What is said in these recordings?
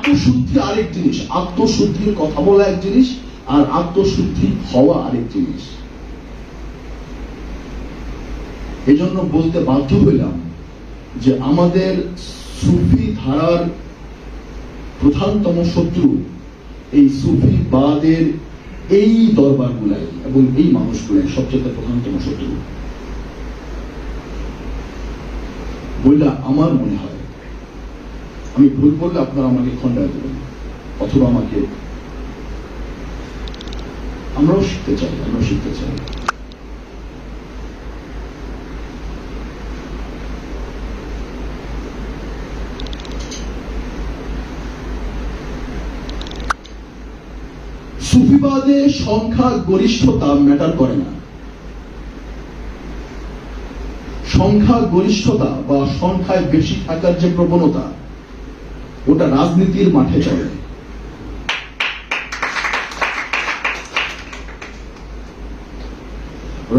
আত্মশুদ্ধি আরেক জিনিস। আত্মশুদ্ধির কথা বলা এক জিনিস, আর আত্মশুদ্ধি হওয়া আরেক জিনিস। এজন্য বলতে বাধ্য হইলাম যে আমাদের সুফি ধারার প্রধানতম শত্রু এই সুফিবাদের এই দরবার দরবারগুলাই এবং এই মানুষগুলাই সবচেয়ে প্রধানতম শত্রু। বললে আমার মনে হয় আমি ভুল বললে আপনারা আমাকে খণ্ডায় দেবেন, অথবা আমাকে আমরাও শিখতে চাই, আমরাও শিখতে চাই। সুফিবাদে সংখ্যা গরিষ্ঠতা ম্যাটার করে না। সংখ্যা গরিষ্ঠতা বা সংখ্যায় বেশি থাকার যে প্রবণতা ওটা রাজনীতির মাঠে চলে।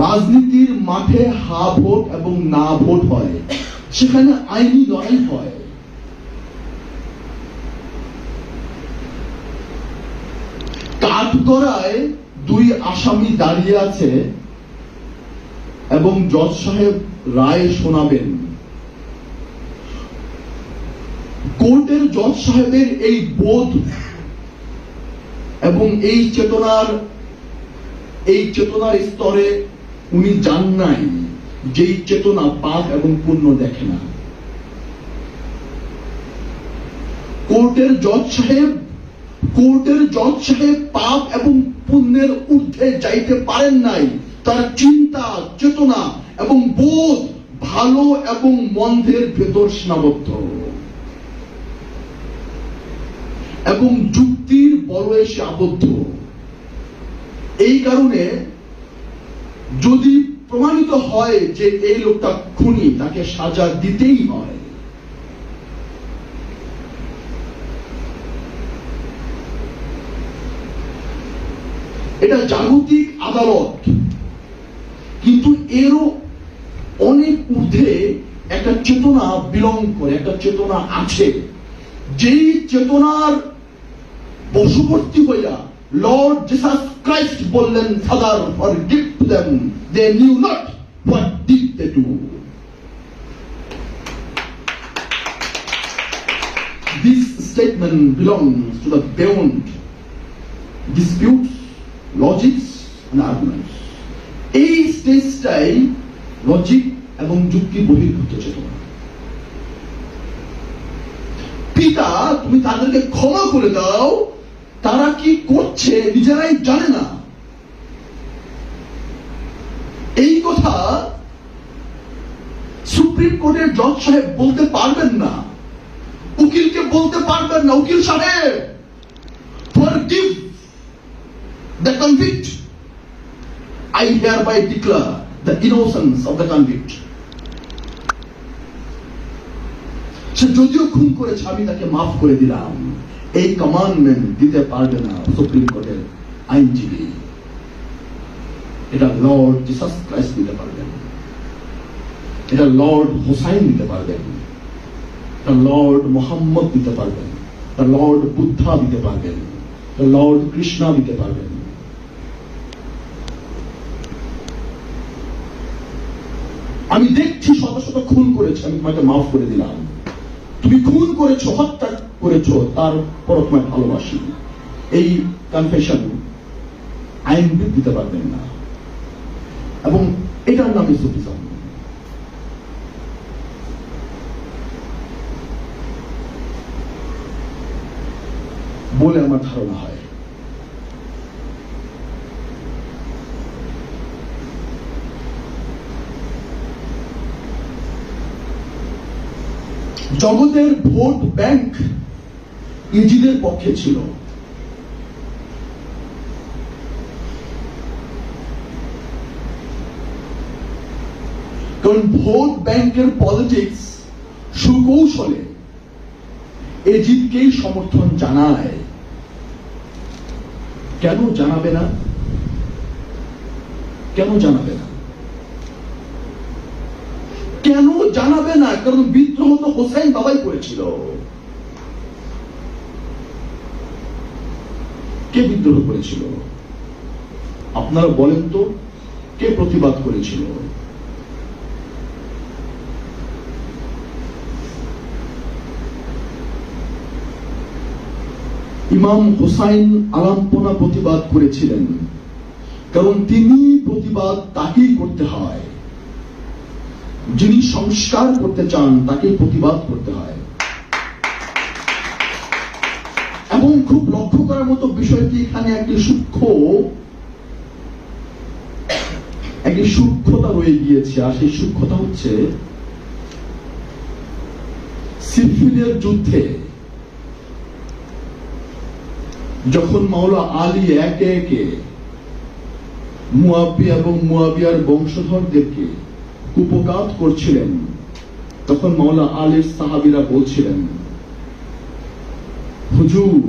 রাজনীতির মাঠে হা ভোট এবং না ভোট হয়, সেখানে আইনি লড়াই হয়। কাঠগড়ায় দুই আসামি দাঁড়িয়ে আছে এবং জজ সাহেব রায় শোনাবেন। কোর্টের জজ সাহেবের এই বোধ এবং এই চেতনার এই চেতনার স্তরে উনি যান নাই, যেই চেতনা পাপ এবং পুণ্য দেখে না। কোর্টের জজ সাহেব, কোর্টের জজ সাহেব পাপ এবং পুণ্যের ঊর্ধ্বে যাইতে পারেন নাই। তার চিন্তা, চেতনা এবং বোধ ভালো এবং মন্দের ভেতর সীমাবদ্ধ। এবং যুক্তির বলয়ে সে আবদ্ধ। এই কারণে যদি প্রমাণিত হয় যে এই লোকটা খুনি, তাকে সাজা দিতেই হয়। এটা জাগতিক আদালত। কিন্তু এরও অনেক ঊর্ধ্বে একটা চেতনা বিলং করে, একটা চেতনা আছে। যেই চেতনার বশবর্তী হইয়া লর্ড জিসাস ক্রাইস্ট বললেন father forgive to them they knew not what did they do This statement belongs to the beyond disputes, logics and arguments. এই স্টেজটাই লজিক এবং যুক্তি বহির্ভূত চেতনা পিতা তুমি তাদেরকে ক্ষমা করে দাও তারা কি করছে নিজেরাই জানে না। এই কথা সুপ্রিম কোর্টের জজ সাহেব বলতে পারবেন না। উকিলকে বলতে পারবেন না। উকিল সাহেব forgive the convict. I hereby declare the innocence of the convict. সে যদিও খুন করেছে, আমি তাকে মাফ করে দিলাম। এই কমান্ডমেন্ট দিতে পারবে না সুপ্রিম কোর্টের আইনজীবী। এটা লর্ড জিসাস ক্রাইস্ট দিতে পারবেন। এটা লর্ড হোসাইন দিতে পারবেন। এটা লর্ড মোহাম্মদ দিতে পারবেন। এটা লর্ড বুদ্ধা দিতে পারবেন। এটা লর্ড কৃষ্ণা দিতে পারবেন। আমি দেখছি শত শত খুন করেছে। আমি তোমাকে মাফ করে দিলাম। তুমি খুন করেছ, হত্যা করেছ তারপর তোমায় ভালোবাসি। এই কনফেশন আইনবিদ দিতে পারবেন না। এবং এটার নামই সুফিজম বলে আমার ধারণা হয়। জগতের ভোট ব্যাংক ইজিদের পক্ষে ছিল। কারণ ভোট ব্যাংকের পলিটিক্স সুকৌশলে এজিদকেই সমর্থন জানায়। কেন জানাবে না? কেন জানাবে না? কেন জানাবে না? কারণ বিদ্রোহ তো হোসেন বাবাই করেছিল। কে বিদ্রোহ করেছিল? আপনারা বলেন তো, কে প্রতিবাদ করেছিল? ইমাম হুসাইন আলাম্পনা প্রতিবাদ করেছিলেন। কারণ তিনি প্রতিবাদ তাকেই করতে হয়। যিনি সংস্কার করতে চান, তাকেই প্রতিবাদ করতে হয়। লক্ষ্য করার মতো বিষয়টি এখানে একটি সূক্ষ্ম, একটি সূক্ষ্মতা রয়ে গিয়েছে, আর সেই সূক্ষ্মতা হচ্ছে সিফিলের যুদ্ধে যখন মাওলা আলী একে একে মুয়াবিয়া এবং মুয়াবিয়ার বংশধরদেরকে কুপকাত করছিলেন, তখন মাওলা আলীর সাহাবিরা বলছিলেন, হুজুর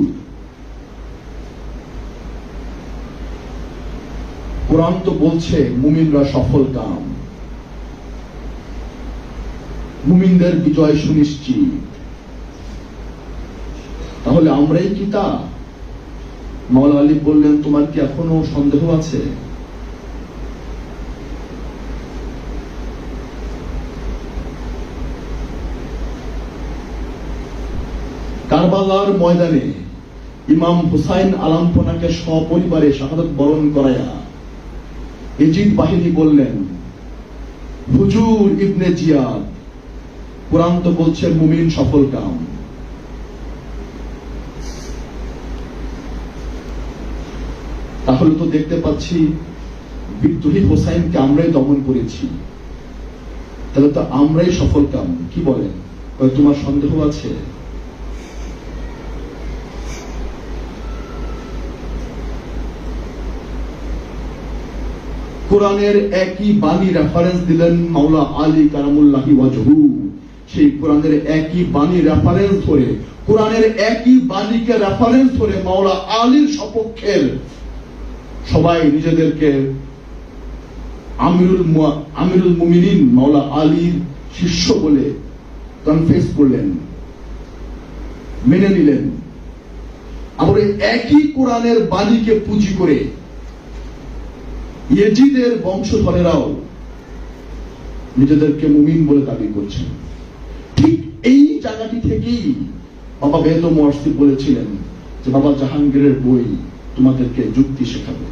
কোরআন তো বলছে মুমিনরা সফল কাম। মুমিনদের বিজয় সুনিশ্চিত। তাহলে আমরাই কি তা? মাওলা আলী বললেন, তোমার কি এখনও সন্দেহ আছে? কারবালার ময়দানে ইমাম হুসাইন আলামপনাকে সপরিবারে শাহাদত বরণ করায়া এজিদ বাহিনী বললেন, হুজুর ইবনে জিয়াদ, কোরআন তো বলছে মুমিন সফল কাম। তাহলে তো দেখতে পাচ্ছি বিদ্রোহী হোসাইনকে আমরাই দমন করেছি। তাহলে তো আমরাই সফল কাম, কি বলেন? তোমার সন্দেহ আছে? কোরআনের একই বাণী রেফারেন্স দিলেন মাওলা আলী কারামুল্লাহি ওয়াজহু। সেই কোরআনের একই বাণী রেফারেন্স ধরে, কোরআনের একই বাণীকে রেফারেন্স ধরে মাওলা আলীর সপক্ষের সবাই নিজেদেরকে আমিরুল আমিরুল মুমিনিন মাওলা আলীর শিষ্য বলে কনফেস করলেন, মেনে নিলেন। আবার একই কোরআনের বাণীকে পুঁজি করে ইয়েজিদের বংশধরেরাও নিজেদেরকে মুমিন বলে দাবি করছেন। ঠিক এই জায়গাটি থেকেই বাবা বেদ মর্সি বলেছিলেন যে, বাবা জাহাঙ্গীরের বই তোমাদেরকে যুক্তি শেখাবে।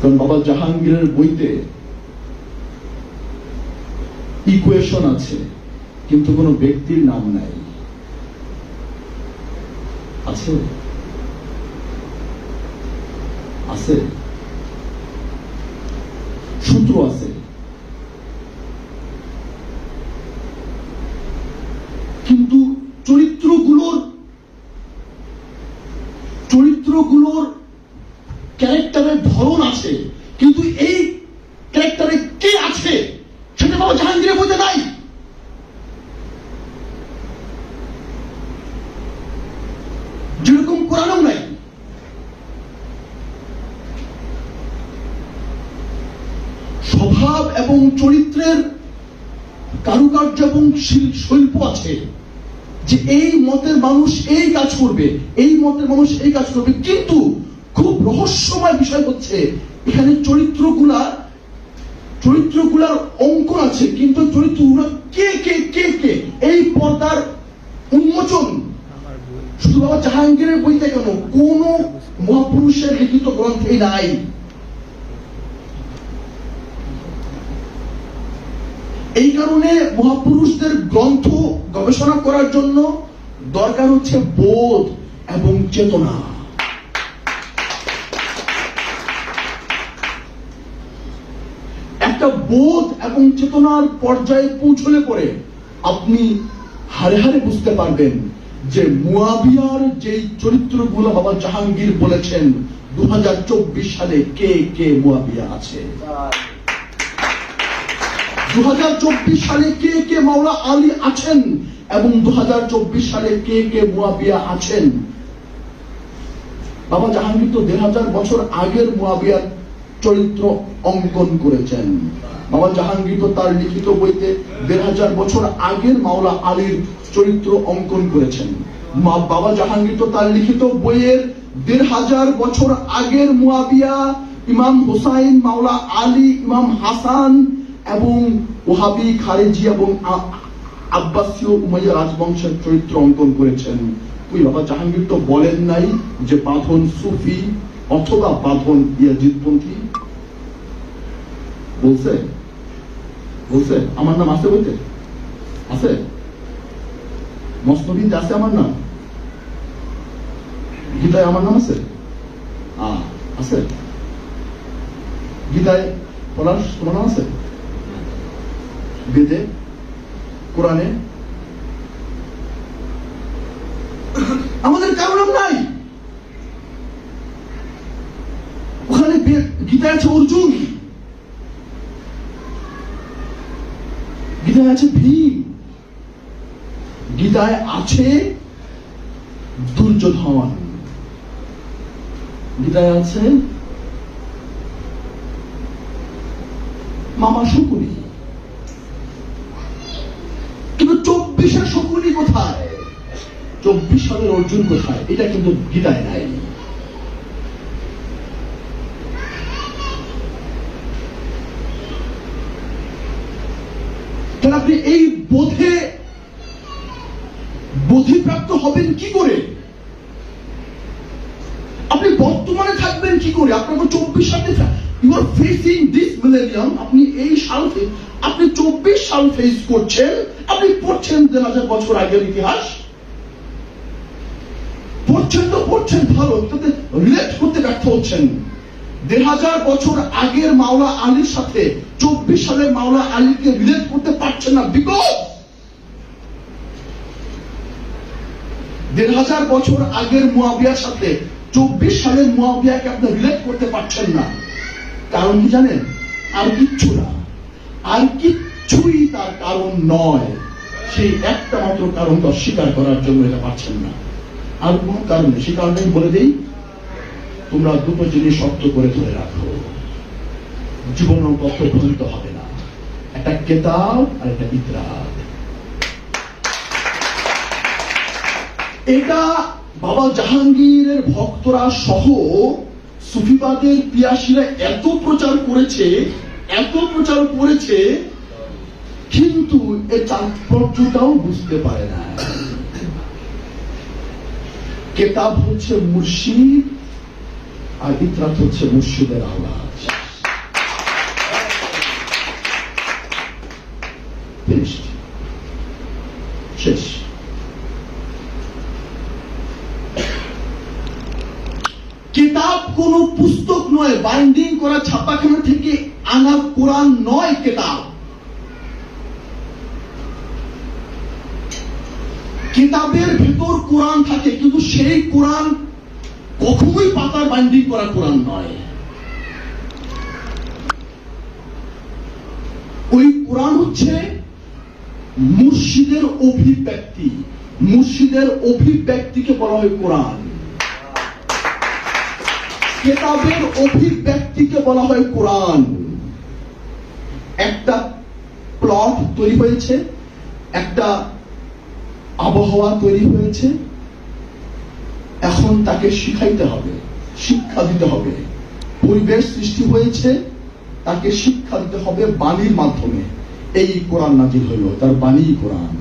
কারণ বাবা জাহাঙ্গীরের বইতে ইকুয়েশন আছে, কিন্তু কোনো ব্যক্তির নাম নাই। আছে আছে সূত্র আছে কিন্তু চরিত্রগুলোর চরিত্রগুলোর ক্যারেক্টারের ধরন আছে কিন্তু এই ক্যারেক্টারে কে আছে সেটা বাবা জাহাঙ্গীরের মধ্যে নাই যেরকম কোরআনও নাই স্বভাব এবং চরিত্রের কারুকার্য এবং শিল- শিল্প আছে যে এই মতের মানুষ এই কাজ করবে, এই মতের মানুষ এই কাজ করবে। কিন্তু খুব রহস্যময় বিষয় হচ্ছে, এখানে চরিত্রগুলা, চরিত্রগুলার অঙ্কন আছে, কিন্তু চরিত্রগুলো কে কে কে কে? এই পর্দার উন্মোচন শুধু বাবা জাহাঙ্গীরের বইতে কেন? কোন মহাপুরুষের লিখিত গ্রন্থে নাই। এই কারণে মহাপুরুষদের গ্রন্থ গবেষণা করার জন্য দরকার হচ্ছে বোধ এবং চেতনা। একটা বোধ এবং চেতনার পর্যায়ে পৌঁছলে পরে আপনি হারে হারে বুঝতে পারবেন যে মুয়াবিয়ার যে চরিত্রগুলো বাবা জাহাঙ্গীর বলেছেন দু হাজার চব্বিশ সালে কে কে মুয়াবিয়া আছে? সালে কে কে মাওলা আলী আছেন এবং দু সালে কে কে মুয়াবিয়া আছেন? বাবা জাহাঙ্গীর তো দেড় হাজার বছর আগের মুয়াবিয়ার চরিত্র অঙ্কন করেছেন। বাবা জাহাঙ্গীর তো তার লিখিত বইতে দেড় হাজার বছর আগের মাওলা আলীর চরিত্র অঙ্কন করেছেন। বাবা জাহাঙ্গীর তো তার লিখিত বইয়ের দেড় হাজার বছর আগের মুয়াবিয়া ইমাম হুসাইন, মাওলা আলী, ইমাম হাসান এবং ওহাবি খারেজি এবং আব্বাসীয় উমাইয়া রাজবংশের চরিত্র অঙ্কন করেছেন। ওই বাবা জাহাঙ্গীর তো বলেন নাই যে বাঁধন সুফি অথবা বাঁধন ইয়াজিদপন্থী বলছে? বলছে, আমার নাম আছে বলতে? আছে? মসনবিতে আছে আমার নাম? গীতায় আমার নাম আছে? আছে। গীতায় পলাশ তোমার নাম আছে? বেদে কোরআনে। আমাদের কারণ নাই। ওখানে গীতায় আছে অর্জুন। গীতায় আছে ভীম। গীতায় আছে দুর্যোধন। গীতায় আছে মামা শকুনি কিন্তু চব্বিশের শকুনি কোথায়? চব্বিশ সালের অর্জুন কোথায়? এটা কিন্তু গীতায় নাই। তাহলে আপনি এই বোধে বোধিপ্রাপ্ত হবেন কি করে? আপনি বর্তমানে থাকবেন কি করে? আপনাকে চব্বিশ সালে you are facing this millennium আপনি এই সাল আপনি চব্বিশ সাল ফেস করছেন, আপনি পড়ছেন দেড় হাজার বছর আগের ইতিহাস। পড়ছেন তো পড়ছেন, ভালো তাতে রিলেট করতে ব্যর্থ হচ্ছেন। দেড় হাজার বছর আগের মাওলা আলীর সাথে চব্বিশ সালের মাওলা আলীকে রিলেট করতে পারছেন না বিকজ দেড় হাজার বছর আগের মুয়াবিয়ার সাথে চব্বিশ সালের মুয়াবিয়াকে আপনি রিলেট করতে পারছেন না। কারণ কি জানেন? আর কিচ্ছু না। আর কিচ্ছুই তার কারণ নয়। সেই একটা মাত্র কারণকে অস্বীকার করার জন্য এটা পাচ্ছেন না। আর কোনো কারণ সে কারণে বলে দিই, তোমরা দুটো জিনিস শক্ত করে ধরে রাখো। জীবন তত্ত্ব ভ্রান্ত হবে না। একটা কেতাব আর একটা ইতরাত। এটা বাবা জাহাঙ্গীরের ভক্তরা সহ সুফিবাদের পিয়াসীরা এত প্রচার করেছে, এত প্রচার করেছে, কিন্তু এ তাৎপর্যটাও বুঝতে পারে না। কেতাব হচ্ছে মুর্শিদ আর ইতরাত হচ্ছে মুর্শিদের আওয়াজ Finished. শেষ কিতাব কোন পুস্তক নয় বাইন্ডিং করা ছাপাখানা থেকে আনা কোরআন নয় কিতাব। কিতাবের ভেতর কোরআন থাকে, কিন্তু সেই কোরআন কখনোই পাতার বাইন্ডিং করা কোরআন নয়। ওই কোরআন হচ্ছে মুর্শিদের অভিব্যক্তি। মুর্শিদের অভিব্যক্তিকে বলা হয় কোরআন। কেতাবের অভিব্যক্তিকে বলা হয় কোরআন। একটা প্লট তৈরি হয়েছে, একটা আবহাওয়া তৈরি হয়েছে, এখন তাকে শিখাইতে হবে, শিক্ষা দিতে হবে। পরিবেশ সৃষ্টি হয়েছে, তাকে শিক্ষা দিতে হবে বাণীর মাধ্যমে। এই কোরআন নাজির হইল, তার বাণী কোরআন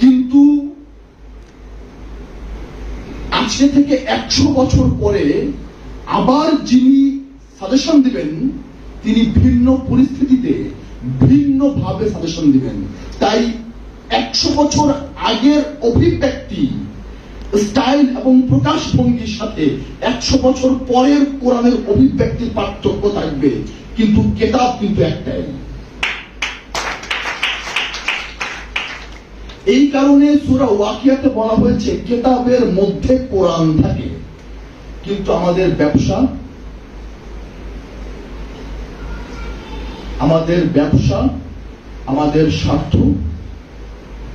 কিন্তু আজকে থেকে একশো বছর পরে আবার যিনি সাজেশন দিবেন, তিনি ভিন্ন পরিস্থিতিতে ভিন্ন ভাবে সাজেশন দিবেন। তাই একশো বছর আগের অভিব্যক্তি স্টাইল এবং প্রকাশ ভঙ্গির সাথে একশো বছর পরের কোরআনের অভিব্যক্তির পার্থক্য থাকবে। কিন্তু কেতাব কিন্তু একটাই। এই কারণে সুরা ওয়াকিয়াতে বলা হয়েছে, কেতাবের মধ্যে কোরআন থাকে। কিন্তু আমাদের ব্যবসা আমাদের ব্যবসা, আমাদের স্বার্থ,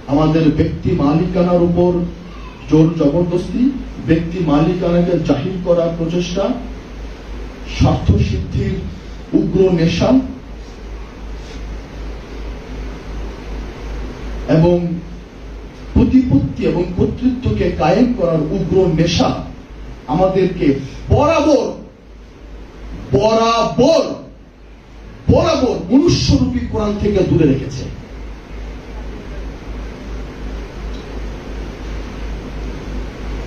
আমাদের ব্যক্তি মালিকানার উপর জোর জবরদস্তি, ব্যক্তি মালিকানাকে জাহির করার প্রচেষ্টা, স্বার্থ সিদ্ধির উগ্র নেশা, এবং প্রতিপত্তি এবং কর্তৃত্বকে কায়েম করার উগ্র নেশা আমাদেরকে বরাবর বরাবর বরাবর মনুষ্যরূপী কোরআন থেকে দূরে রেখেছে।